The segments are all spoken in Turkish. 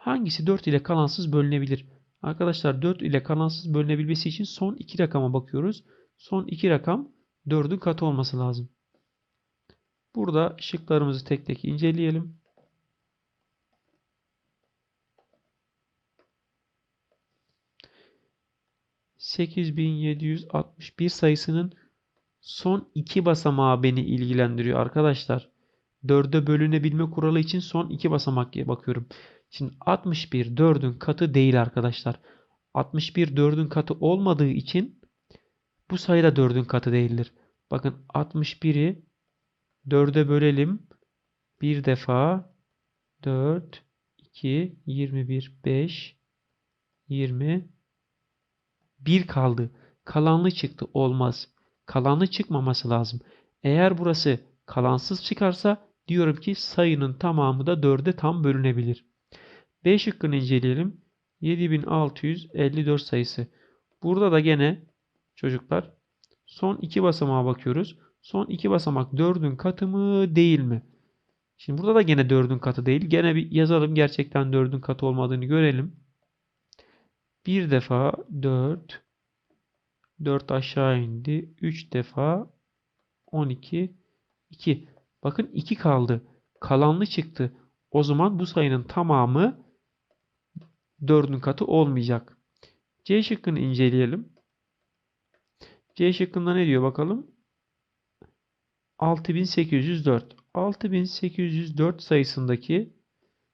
Hangisi 4 ile kalansız bölünebilir? Arkadaşlar 4 ile kalansız bölünebilmesi için son 2 rakama bakıyoruz. Son 2 rakam 4'ün katı olması lazım. Burada şıklarımızı tek tek inceleyelim. ...8761 sayısının son iki basamağı beni ilgilendiriyor arkadaşlar. 4'e bölünebilme kuralı için son iki basamak bakıyorum. Şimdi 61 4'ün katı değil arkadaşlar. 61 4'ün katı olmadığı için bu sayı da 4'ün katı değildir. Bakın 61'i 4'e bölelim. Bir defa 4 2 21 5 20 1 kaldı. Kalanlı çıktı. Olmaz. Kalanlı çıkmaması lazım. Eğer burası kalansız çıkarsa diyorum ki sayının tamamı da 4'e tam bölünebilir. B şıkkını inceleyelim. 7654 sayısı. Burada da gene çocuklar son iki basamağa bakıyoruz. Son iki basamak 4'ün katı mı değil mi? Şimdi burada da gene 4'ün katı değil. Gene bir yazalım gerçekten 4'ün katı olmadığını görelim. Bir defa 4 4 aşağı indi. 3 defa 12 2. Bakın 2 kaldı. Kalanlı çıktı. O zaman bu sayının tamamı 4'ün katı olmayacak. C şıkkını inceleyelim. C şıkkında ne diyor bakalım? 6804. 6804 sayısındaki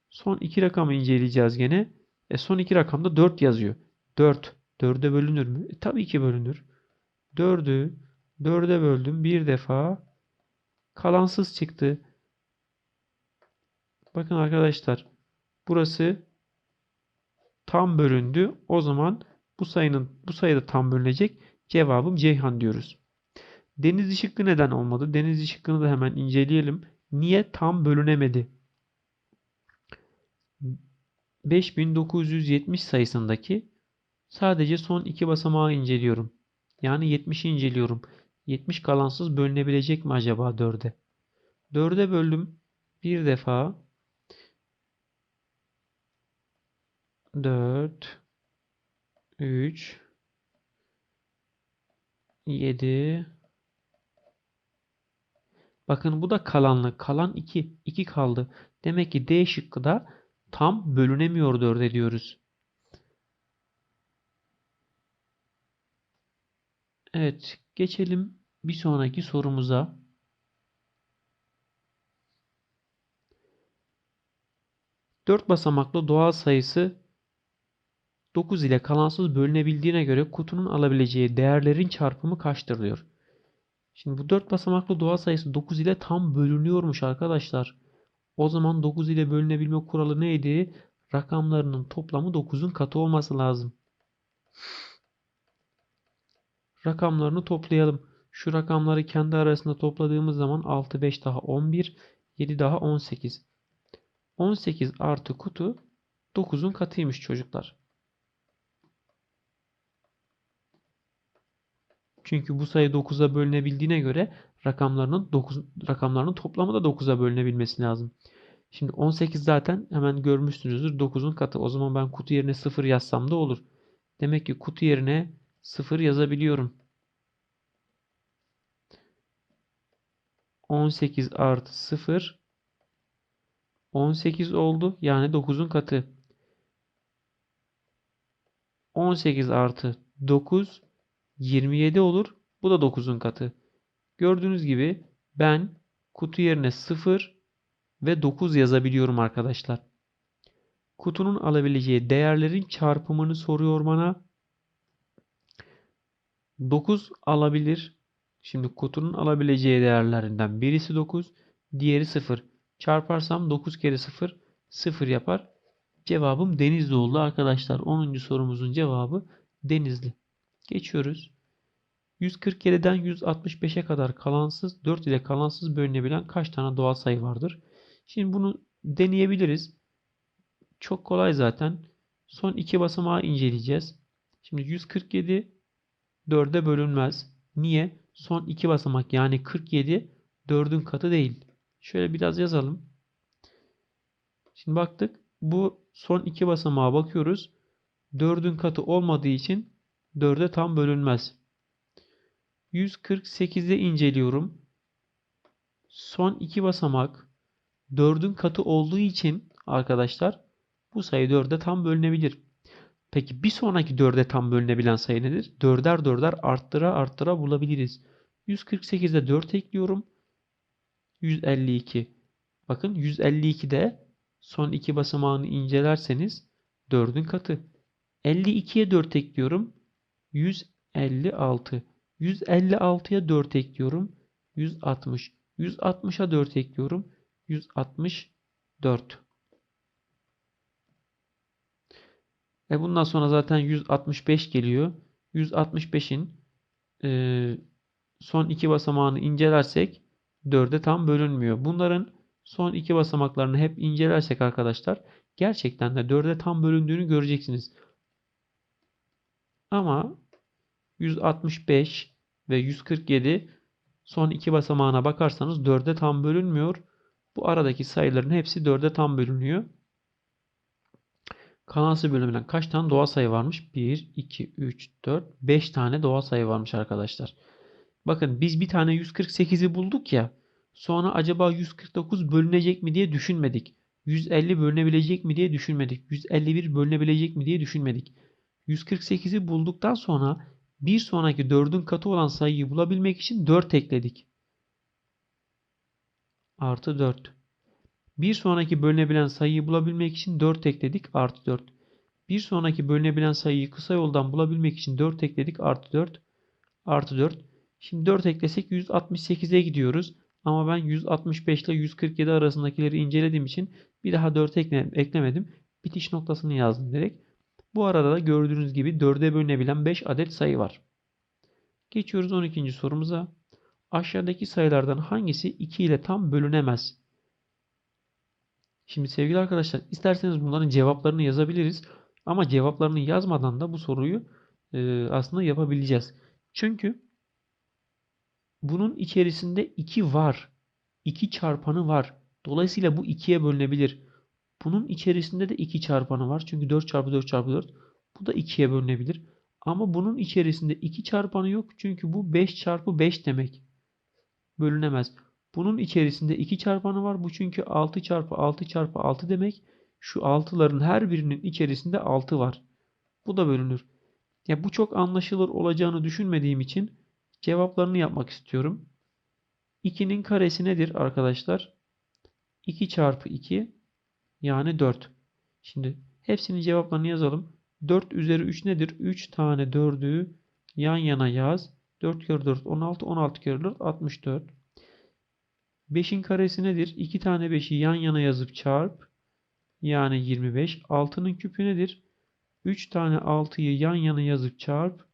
son iki rakamı inceleyeceğiz gene. E son iki rakamda 4 yazıyor. 4. 4'e bölünür mü? E tabii ki bölünür. 4'ü 4'e böldüm bir defa. Kalansız çıktı. Bakın arkadaşlar. Burası tam bölündü. O zaman bu sayının bu sayıda tam bölünecek. Cevabım Ceyhan diyoruz. Denizli şıkkı neden olmadı? Denizli şıkkını da hemen inceleyelim. Niye tam bölünemedi? 5970 sayısındaki sadece son iki basamağı inceliyorum. Yani 70'i inceliyorum. 70 kalansız bölünebilecek mi acaba 4'e? 4'e böldüm. Bir defa 4 3 7 Bakın bu da kalanlı. Kalan 2. 2 kaldı. Demek ki D şıkkı da tam bölünemiyor 4'e diyoruz. Evet. Geçelim bir sonraki sorumuza. Dört basamaklı doğal sayısı 9 ile kalansız bölünebildiğine göre kutunun alabileceği değerlerin çarpımı kaçtır diyor. Şimdi bu 4 basamaklı doğal sayısı 9 ile tam bölünüyormuş arkadaşlar. O zaman 9 ile bölünebilme kuralı neydi? Rakamlarının toplamı 9'un katı olması lazım. Rakamlarını toplayalım. Şu rakamları kendi arasında topladığımız zaman 6, 5 daha 11, 7 daha 18. 18 artı kutu 9'un katıymış çocuklar. Çünkü bu sayı 9'a bölünebildiğine göre rakamlarının 9 rakamlarının toplamı da 9'a bölünebilmesi lazım. Şimdi 18 zaten hemen görmüşsünüzdür 9'un katı. O zaman ben kutu yerine 0 yazsam da olur. Demek ki kutu yerine 0 yazabiliyorum. 18 artı 0 18 oldu. Yani 9'un katı. 18 artı 9 27 olur. Bu da 9'un katı. Gördüğünüz gibi ben kutu yerine 0 ve 9 yazabiliyorum arkadaşlar. Kutunun alabileceği değerlerin çarpımını soruyor bana. 9 alabilir. Şimdi kutunun alabileceği değerlerinden birisi 9, diğeri 0. Çarparsam 9 kere 0 0 yapar. Cevabım Denizli oldu arkadaşlar. 10. sorumuzun cevabı Denizli. Geçiyoruz. 147'den 165'e kadar kalansız 4 ile kalansız bölünebilen kaç tane doğal sayı vardır? Şimdi bunu deneyebiliriz. Çok kolay zaten. Son iki basamağı inceleyeceğiz. Şimdi 147 4'e bölünmez. Niye? Son iki basamak yani 47 4'ün katı değil. Şöyle biraz yazalım. Şimdi baktık. bu son iki basamağa bakıyoruz. 4'ün katı olmadığı için 4'e tam bölünmez. 148'de inceliyorum. Son iki basamak 4'ün katı olduğu için arkadaşlar bu sayı 4'e tam bölünebilir. Peki bir sonraki 4'e tam bölünebilen sayı nedir? 4'er 4'er arttıra arttıra bulabiliriz. 148'de 4 ekliyorum. 152. Bakın 152'de son iki basamağını incelerseniz 4'ün katı. 52'ye 4 ekliyorum. 156. 156'ya 4 ekliyorum. 160. 160'a 4 ekliyorum. 164. E bundan sonra zaten 165 geliyor. 165'in e, son iki basamağını incelersek 4'e tam bölünmüyor. Bunların son iki basamaklarını hep incelersek arkadaşlar gerçekten de 4'e tam bölündüğünü göreceksiniz. Ama 165 ve 147 son iki basamağına bakarsanız 4'e tam bölünmüyor. Bu aradaki sayıların hepsi 4'e tam bölünüyor. Kalansı bölümünden kaç tane doğal sayı varmış? 1, 2, 3, 4, 5 tane doğal sayı varmış arkadaşlar. Bakın biz bir tane 148'i bulduk ya. Sonra acaba 149 bölünecek mi diye düşünmedik. 150 bölünebilecek mi diye düşünmedik. 151 bölünebilecek mi diye düşünmedik. 148'i bulduktan sonra bir sonraki 4'ün katı olan sayıyı bulabilmek için 4 ekledik. Artı 4. Bir sonraki bölünebilen sayıyı bulabilmek için 4 ekledik. Artı 4. Bir sonraki bölünebilen sayıyı kısa yoldan bulabilmek için 4 ekledik. Artı 4. Artı 4. Şimdi 4 eklesek 168'e gidiyoruz. Ama ben 165 ile 147 arasındakileri incelediğim için bir daha 4 ekle, eklemedim. Bitiş noktasını yazdım direkt. Bu arada da gördüğünüz gibi 4'e bölünebilen 5 adet sayı var. Geçiyoruz 12. sorumuza. Aşağıdaki sayılardan hangisi 2 ile tam bölünemez? Şimdi sevgili arkadaşlar isterseniz bunların cevaplarını yazabiliriz. Ama cevaplarını yazmadan da bu soruyu e, aslında yapabileceğiz. Çünkü bunun içerisinde 2 var. 2 çarpanı var. Dolayısıyla bu 2'ye bölünebilir. Bunun içerisinde de 2 çarpanı var. Çünkü 4 çarpı 4 çarpı 4. Bu da 2'ye bölünebilir. Ama bunun içerisinde 2 çarpanı yok. Çünkü bu 5 çarpı 5 demek. Bölünemez. Bunun içerisinde 2 çarpanı var. Bu çünkü 6 çarpı 6 çarpı 6 demek. Şu 6'ların her birinin içerisinde 6 var. Bu da bölünür. Ya bu çok anlaşılır olacağını düşünmediğim için cevaplarını yapmak istiyorum. 2'nin karesi nedir arkadaşlar? 2 çarpı 2 yani 4. Şimdi hepsinin cevaplarını yazalım. 4 üzeri 3 nedir? 3 tane 4'ü yan yana yaz. 4 kere 4 16, 16 kere 4 64. 5'in karesi nedir? 2 tane 5'i yan yana yazıp çarp. Yani 25. 6'nın küpü nedir? 3 tane 6'yı yan yana yazıp çarp.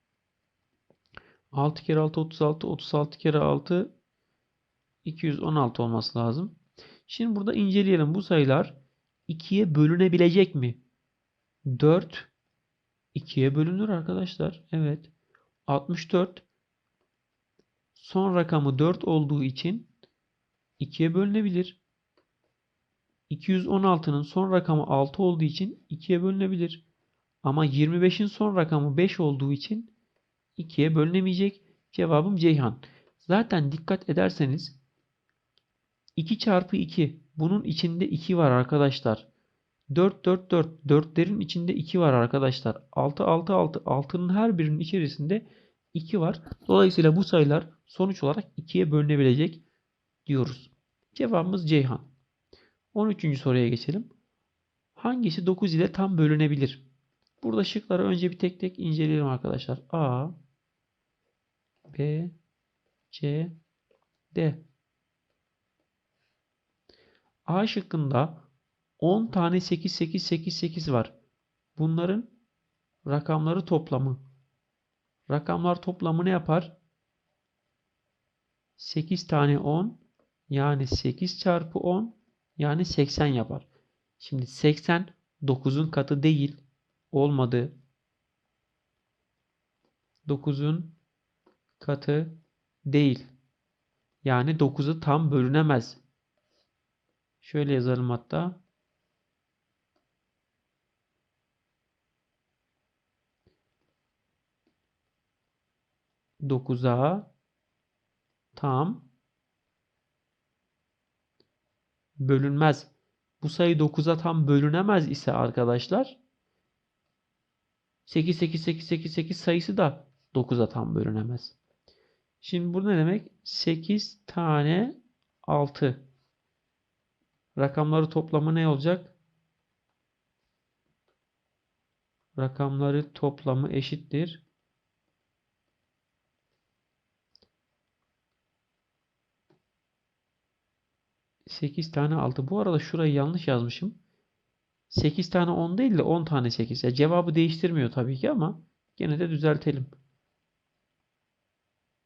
6 kere 6 36. 36 kere 6 216 olması lazım. Şimdi burada inceleyelim. Bu sayılar 2'ye bölünebilecek mi? 4 2'ye bölünür arkadaşlar. Evet. 64 son rakamı 4 olduğu için 2'ye bölünebilir. 216'nın son rakamı 6 olduğu için 2'ye bölünebilir. Ama 25'in son rakamı 5 olduğu için 2'ye bölünemeyecek. Cevabım Ceyhan. Zaten dikkat ederseniz 2 çarpı 2 bunun içinde 2 var arkadaşlar. 4 4 4 4'lerin içinde 2 var arkadaşlar. 6 6 6 6'nın her birinin içerisinde 2 var. Dolayısıyla bu sayılar sonuç olarak 2'ye bölünebilecek diyoruz. Cevabımız Ceyhan. 13. soruya geçelim. Hangisi 9 ile tam bölünebilir? Burada şıkları önce bir tek tek inceleyelim arkadaşlar. A B C D A şıkkında 10 tane 8 8 8 8 var. Bunların rakamları toplamı. Rakamlar toplamı ne yapar? 8 tane 10 yani 8 çarpı 10 yani 80 yapar. Şimdi 80 9'un katı değil. Olmadı. 9'un katı değil. Yani 9'u tam bölünemez. Şöyle yazalım hatta. Dokuza tam bölünmez. Bu sayı 9'a tam bölünemez ise arkadaşlar 8 8 8 8 8 sayısı da 9'a tam bölünemez. Şimdi bu ne demek? 8 tane 6 Rakamları toplamı ne olacak? Rakamları toplamı eşittir. Sekiz tane 6. Bu arada şurayı yanlış yazmışım. 8 tane 10 değil de 10 tane 8. Ya cevabı değiştirmiyor tabii ki ama gene de düzeltelim.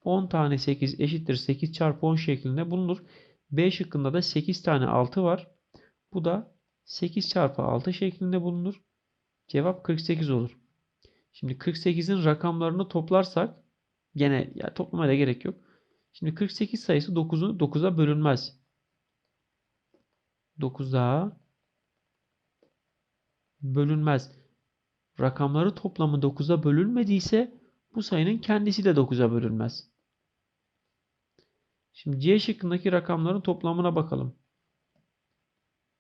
10 tane 8 eşittir 8 çarpı 10 şeklinde bulunur. B şıkkında da 8 tane 6 var. Bu da 8 çarpı 6 şeklinde bulunur. Cevap 48 olur. Şimdi 48'in rakamlarını toplarsak gene ya toplamaya da gerek yok. Şimdi 48 sayısı 9'u 9'a bölünmez. 9'a bölünmez. Rakamları toplamı 9'a bölünmediyse bu sayının kendisi de 9'a bölünmez. Şimdi C şıkkındaki rakamların toplamına bakalım.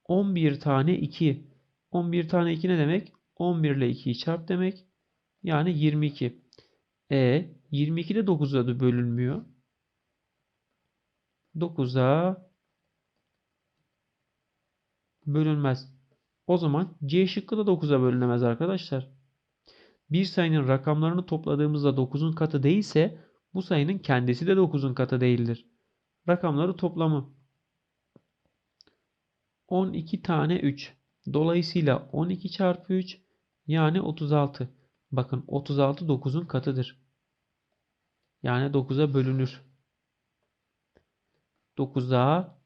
11 tane 2. 11 tane 2 ne demek? 11 ile 2'yi çarp demek. Yani 22. E 22 de 9'a da bölünmüyor. 9'a bölünmez. O zaman C şıkkı da 9'a bölünemez arkadaşlar. Bir sayının rakamlarını topladığımızda 9'un katı değilse bu sayının kendisi de 9'un katı değildir. Rakamları toplamı 12 tane 3. Dolayısıyla 12 çarpı 3 yani 36. Bakın 36 9'un katıdır. Yani 9'a bölünür. 9'a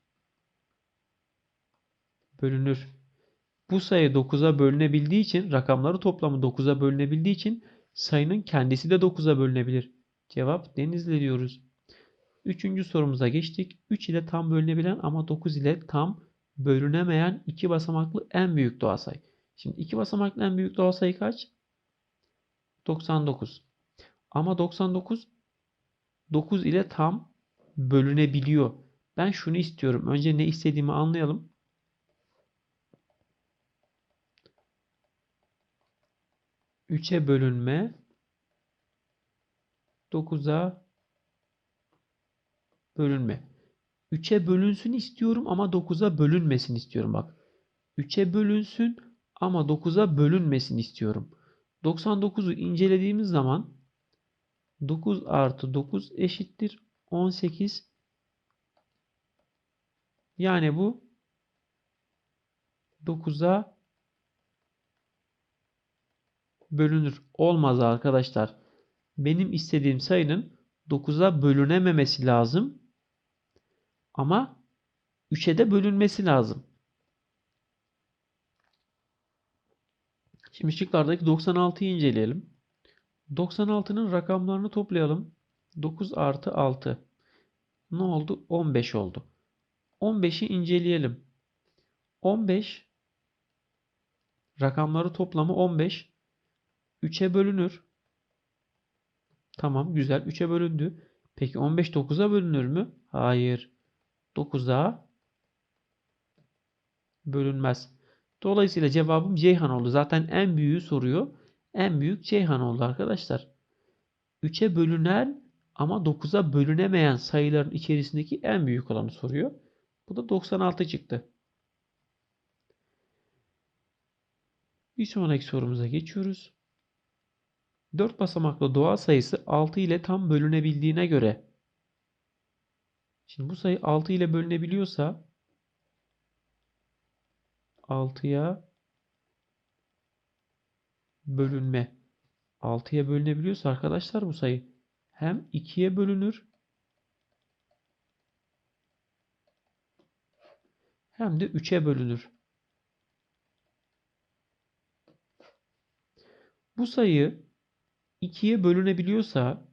bölünür. Bu sayı 9'a bölünebildiği için rakamları toplamı 9'a bölünebildiği için sayının kendisi de 9'a bölünebilir. Cevap Denizli diyoruz. Üçüncü sorumuza geçtik. 3 ile tam bölünebilen ama 9 ile tam bölünemeyen iki basamaklı en büyük doğal sayı. Şimdi iki basamaklı en büyük doğal sayı kaç? 99. Ama 99 9 ile tam bölünebiliyor. Ben şunu istiyorum. Önce ne istediğimi anlayalım. 3'e bölünme 9'a bölünme. 3'e bölünsün istiyorum ama 9'a bölünmesin istiyorum bak. 3'e bölünsün ama 9'a bölünmesin istiyorum. 99'u incelediğimiz zaman 9 artı 9 eşittir 18. Yani bu 9'a bölünür. Olmaz arkadaşlar. Benim istediğim sayının 9'a bölünememesi lazım. Ama 3'e de bölünmesi lazım. Şimdi şıklardaki 96'yı inceleyelim. 96'nın rakamlarını toplayalım. 9 artı 6. Ne oldu? 15 oldu. 15'i inceleyelim. 15 rakamları toplamı 15. 3'e bölünür. Tamam güzel 3'e bölündü. Peki 15 9'a bölünür mü? Hayır. 9'a bölünmez. Dolayısıyla cevabım Ceyhan oldu. Zaten en büyüğü soruyor. En büyük Ceyhan oldu arkadaşlar. 3'e bölünen ama 9'a bölünemeyen sayıların içerisindeki en büyük olanı soruyor. Bu da 96 çıktı. Bir sonraki sorumuza geçiyoruz. 4 basamaklı doğal sayısı 6 ile tam bölünebildiğine göre Şimdi bu sayı 6 ile bölünebiliyorsa 6'ya bölünme 6'ya bölünebiliyorsa arkadaşlar bu sayı hem 2'ye bölünür hem de 3'e bölünür. Bu sayı 2'ye bölünebiliyorsa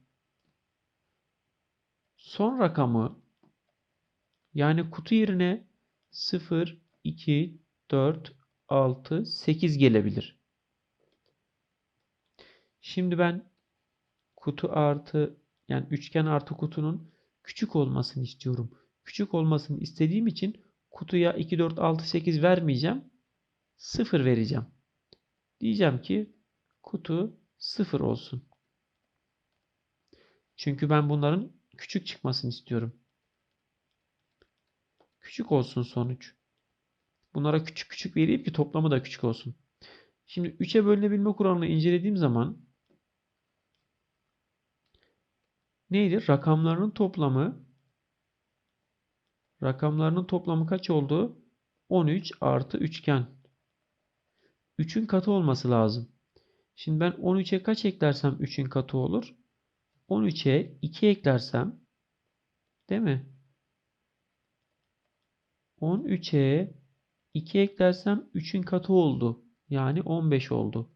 son rakamı yani kutu yerine 0, 2, 4, 6, 8 gelebilir. Şimdi ben kutu artı yani üçgen artı kutunun küçük olmasını istiyorum. Küçük olmasını istediğim için kutuya 2, 4, 6, 8 vermeyeceğim. 0 vereceğim. Diyeceğim ki kutu 0 olsun. Çünkü ben bunların küçük çıkmasını istiyorum. Küçük olsun sonuç. Bunlara küçük küçük vereyim ki toplamı da küçük olsun. Şimdi 3'e bölünebilme kuralını incelediğim zaman neydi? Rakamlarının toplamı rakamlarının toplamı kaç oldu? 13 artı üçgen. 3'ün katı olması lazım. Şimdi ben 13'e kaç eklersem 3'ün katı olur? 13'e 2 eklersem değil mi? 13'e 2 eklersem 3'ün katı oldu. Yani 15 oldu.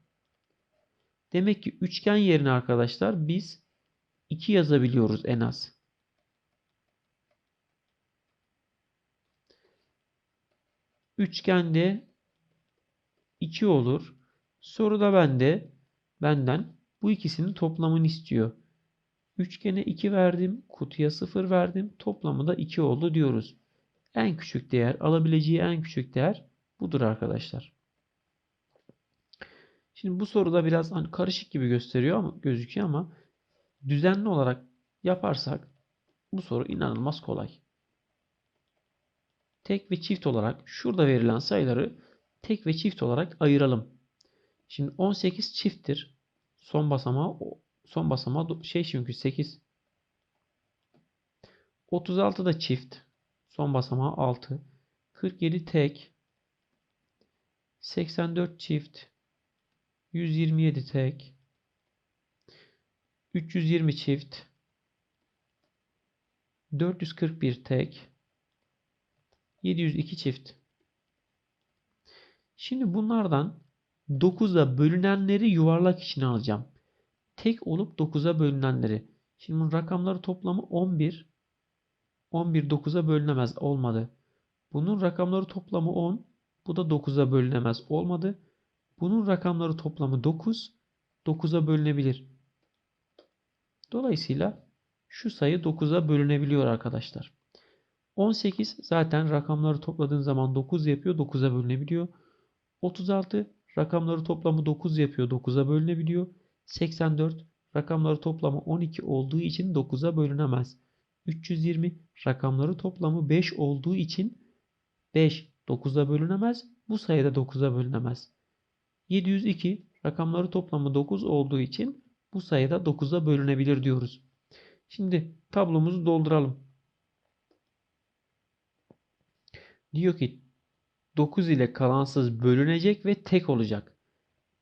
Demek ki üçgen yerine arkadaşlar biz 2 yazabiliyoruz en az. Üçgende 2 olur. Soruda bende benden bu ikisinin toplamını istiyor. Üçgene 2 verdim, kutuya 0 verdim. Toplamı da 2 oldu diyoruz. En küçük değer, alabileceği en küçük değer budur arkadaşlar. Şimdi bu soruda biraz hani karışık gibi gösteriyor ama gözüküyor ama düzenli olarak yaparsak bu soru inanılmaz kolay. Tek ve çift olarak şurada verilen sayıları tek ve çift olarak ayıralım. Şimdi 18 çifttir. Son basamağı son basamağı şey çünkü 8. 36 da çift. Son basamağı 6. 47 tek. 84 çift. 127 tek. 320 çift. 441 tek. 702 çift. Şimdi bunlardan 9'a bölünenleri yuvarlak içine alacağım. Tek olup 9'a bölünenleri. Şimdi bunun rakamları toplamı 11. 11 9'a bölünemez. Olmadı. Bunun rakamları toplamı 10. Bu da 9'a bölünemez. Olmadı. Bunun rakamları toplamı 9. 9'a bölünebilir. Dolayısıyla şu sayı 9'a bölünebiliyor arkadaşlar. 18 zaten rakamları topladığın zaman 9 yapıyor. 9'a bölünebiliyor. 36 rakamları toplamı 9 yapıyor. 9'a bölünebiliyor. 84 rakamları toplamı 12 olduğu için 9'a bölünemez. 320 rakamları toplamı 5 olduğu için 5 9'a bölünemez. Bu sayıda 9'a bölünemez. 702 rakamları toplamı 9 olduğu için bu sayıda 9'a bölünebilir diyoruz. Şimdi tablomuzu dolduralım. Diyor ki 9 ile kalansız bölünecek ve tek olacak.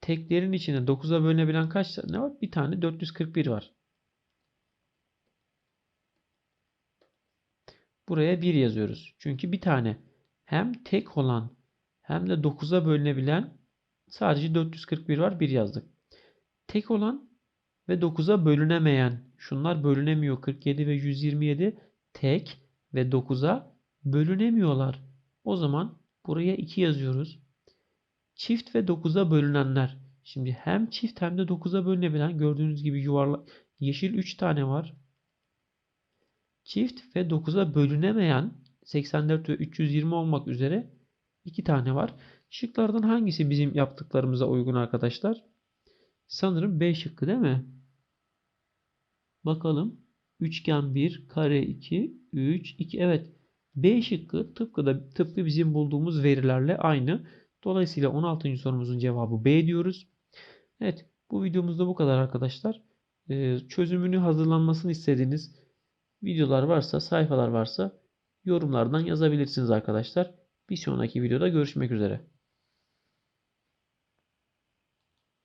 Teklerin içinde 9'a bölünebilen kaç tane var? Bir tane 441 var. Buraya 1 yazıyoruz. Çünkü bir tane hem tek olan hem de 9'a bölünebilen sadece 441 var. 1 yazdık. Tek olan ve 9'a bölünemeyen şunlar bölünemiyor. 47 ve 127 tek ve 9'a bölünemiyorlar. O zaman buraya 2 yazıyoruz. Çift ve 9'a bölünenler. Şimdi hem çift hem de 9'a bölünebilen gördüğünüz gibi yuvarlak yeşil 3 tane var. Çift ve 9'a bölünemeyen 84 ve 320 olmak üzere 2 tane var. Şıklardan hangisi bizim yaptıklarımıza uygun arkadaşlar? Sanırım B şıkkı değil mi? Bakalım. Üçgen 1, kare 2, 3, 2. Evet. B şıkkı tıpkı da tıpkı bizim bulduğumuz verilerle aynı. Dolayısıyla 16. sorumuzun cevabı B diyoruz. Evet. Bu videomuzda bu kadar arkadaşlar. Ee, çözümünü hazırlanmasını istediğiniz videolar varsa, sayfalar varsa yorumlardan yazabilirsiniz arkadaşlar. Bir sonraki videoda görüşmek üzere.